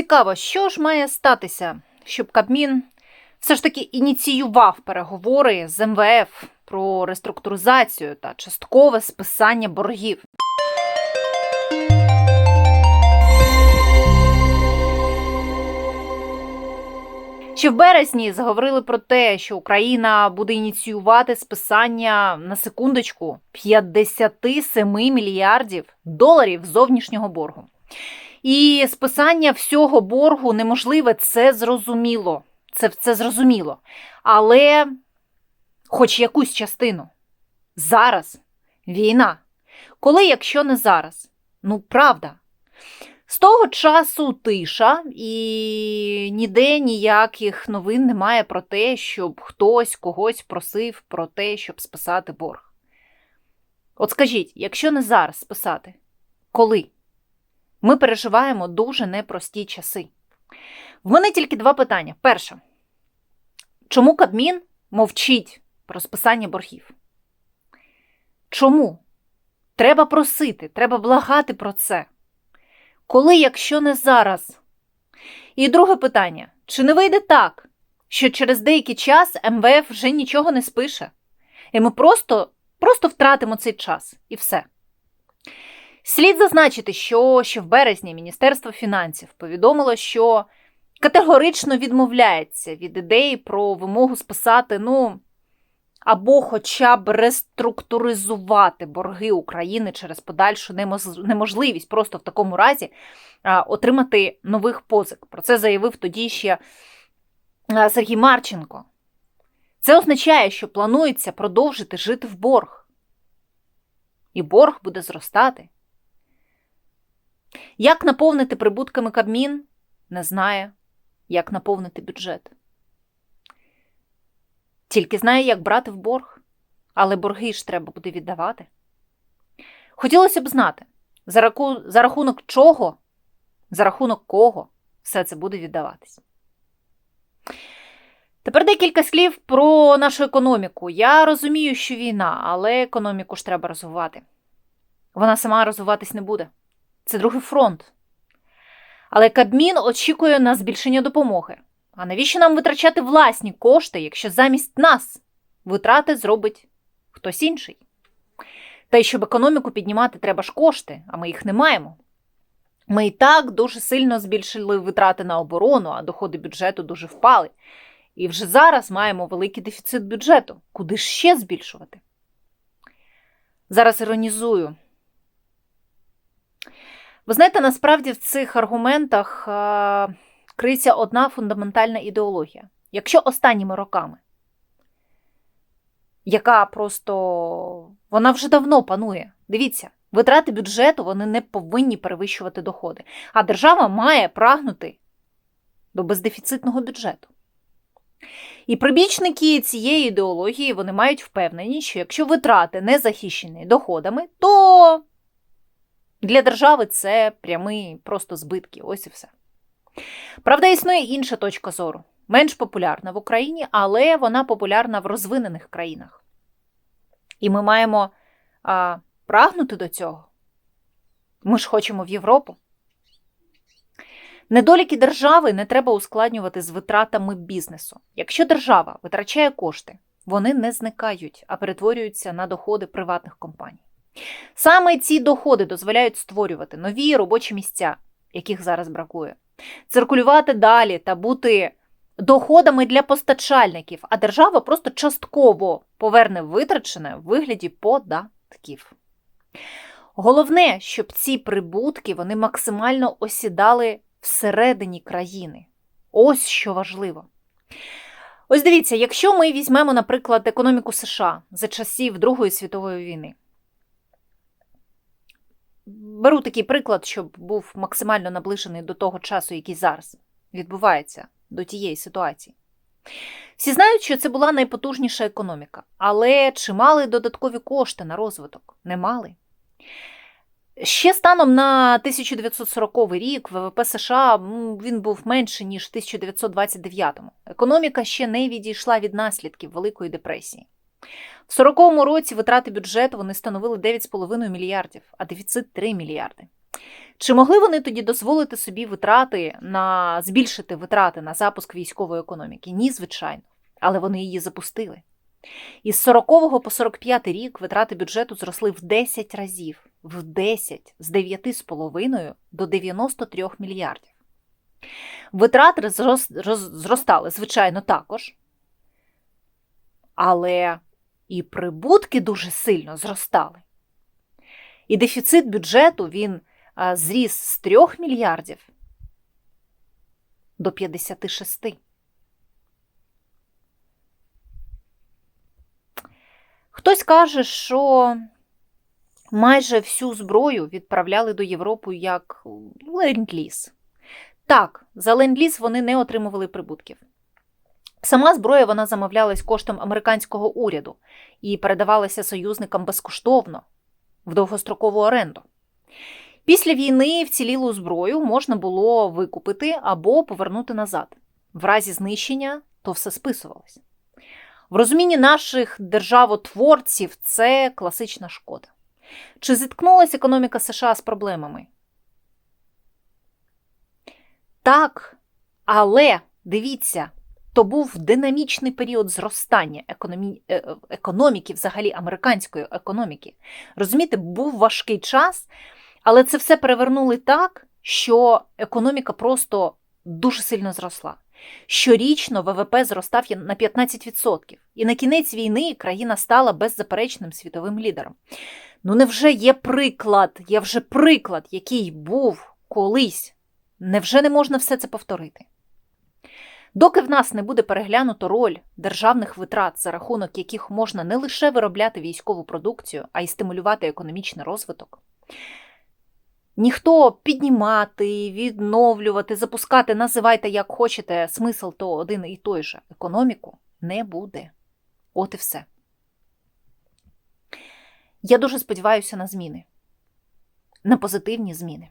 Цікаво, що ж має статися, щоб Кабмін все ж таки ініціював переговори з МВФ про реструктуризацію та часткове списання боргів. Ще в березні заговорили про те, що Україна буде ініціювати списання на секундочку 57 мільярдів доларів зовнішнього боргу. І списання всього боргу неможливе, це зрозуміло. Це, це зрозуміло. Але хоч якусь частину. Зараз війна. Коли, якщо не зараз? Ну, правда. З того часу тиша, і ніде ніяких новин немає про те, щоб хтось когось просив про те, щоб списати борг. От скажіть, якщо не зараз списати, коли? Ми переживаємо дуже непрості часи. В мене тільки два питання. Перше, чому Кабмін мовчить про списання боргів? Чому? Треба просити, треба благати про це. Коли, якщо не зараз? І друге питання: чи не вийде так, що через деякий час МВФ вже нічого не спише, і ми просто, просто втратимо цей час і все. Слід зазначити, що ще в березні Міністерство фінансів повідомило, що категорично відмовляється від ідеї про вимогу списати, ну, або хоча б реструктуризувати борги України через подальшу неможливість просто в такому разі отримати нових позик. Про це заявив тоді ще Сергій Марченко. Це означає, що планується продовжити жити в борг. І борг буде зростати. Як наповнити прибутками Кабмін, не знає, як наповнити бюджет. Тільки знає, як брати в борг, але борги ж треба буде віддавати. Хотілося б знати, за, раку... за рахунок чого, за рахунок кого все це буде віддаватись. Тепер декілька слів про нашу економіку. Я розумію, що війна, але економіку ж треба розвивати. Вона сама розвиватись не буде. Це другий фронт. Але Кабмін очікує на збільшення допомоги. А навіщо нам витрачати власні кошти, якщо замість нас витрати зробить хтось інший? Та й щоб економіку піднімати, треба ж кошти, а ми їх не маємо. Ми і так дуже сильно збільшили витрати на оборону, а доходи бюджету дуже впали. І вже зараз маємо великий дефіцит бюджету. Куди ж ще збільшувати? Зараз іронізую. Ви знаєте, насправді в цих аргументах а, криється одна фундаментальна ідеологія. Якщо останніми роками, яка просто вона вже давно панує, дивіться, витрати бюджету вони не повинні перевищувати доходи, а держава має прагнути до бездефіцитного бюджету. І прибічники цієї ідеології вони мають впевненість, що якщо витрати не захищені доходами, то для держави це прямі просто збитки. Ось і все. Правда, існує інша точка зору, менш популярна в Україні, але вона популярна в розвинених країнах. І ми маємо а, прагнути до цього. Ми ж хочемо в Європу. Недоліки держави не треба ускладнювати з витратами бізнесу. Якщо держава витрачає кошти, вони не зникають, а перетворюються на доходи приватних компаній. Саме ці доходи дозволяють створювати нові робочі місця, яких зараз бракує, циркулювати далі та бути доходами для постачальників, а держава просто частково поверне витрачене в вигляді податків. Головне, щоб ці прибутки вони максимально осідали всередині країни. Ось що важливо. Ось дивіться, якщо ми візьмемо, наприклад, економіку США за часів Другої світової війни. Беру такий приклад, щоб був максимально наближений до того часу, який зараз відбувається до тієї ситуації. Всі знають, що це була найпотужніша економіка, але чи мали додаткові кошти на розвиток? Не мали. Ще станом на 1940 рік ВВП США він був менше, ніж в 1929. Економіка ще не відійшла від наслідків Великої депресії. В 40-му році витрати бюджету вони становили 9,5 мільярдів, а дефіцит 3 мільярди. Чи могли вони тоді дозволити собі витрати на збільшити витрати на запуск військової економіки? Ні, звичайно, але вони її запустили. Із 40 по 45 рік витрати бюджету зросли в 10 разів, в 10, з 9,5 до 93 мільярдів. Витрати зростали, звичайно, також, але і прибутки дуже сильно зростали. І дефіцит бюджету він зріс з 3 мільярдів до 56. Хтось каже, що майже всю зброю відправляли до Європи як ленд-ліз. Так, за ленд-ліз вони не отримували прибутків. Сама зброя вона замовлялась коштом американського уряду і передавалася союзникам безкоштовно в довгострокову оренду. Після війни вцілілу зброю можна було викупити або повернути назад. В разі знищення то все списувалось. В розумінні наших державотворців це класична шкода. Чи зіткнулася економіка США з проблемами? Так, але дивіться, то був динамічний період зростання економі... економіки, взагалі американської економіки. Розумієте, був важкий час, але це все перевернули так, що економіка просто дуже сильно зросла. Щорічно ВВП зростав на 15%. І на кінець війни країна стала беззаперечним світовим лідером. Ну, невже є приклад, є вже приклад, який був колись. Невже не можна все це повторити? Доки в нас не буде переглянуто роль державних витрат, за рахунок яких можна не лише виробляти військову продукцію, а й стимулювати економічний розвиток, ніхто піднімати, відновлювати, запускати, називайте як хочете, смисл то один і той же економіку не буде. От і все. Я дуже сподіваюся на зміни, на позитивні зміни.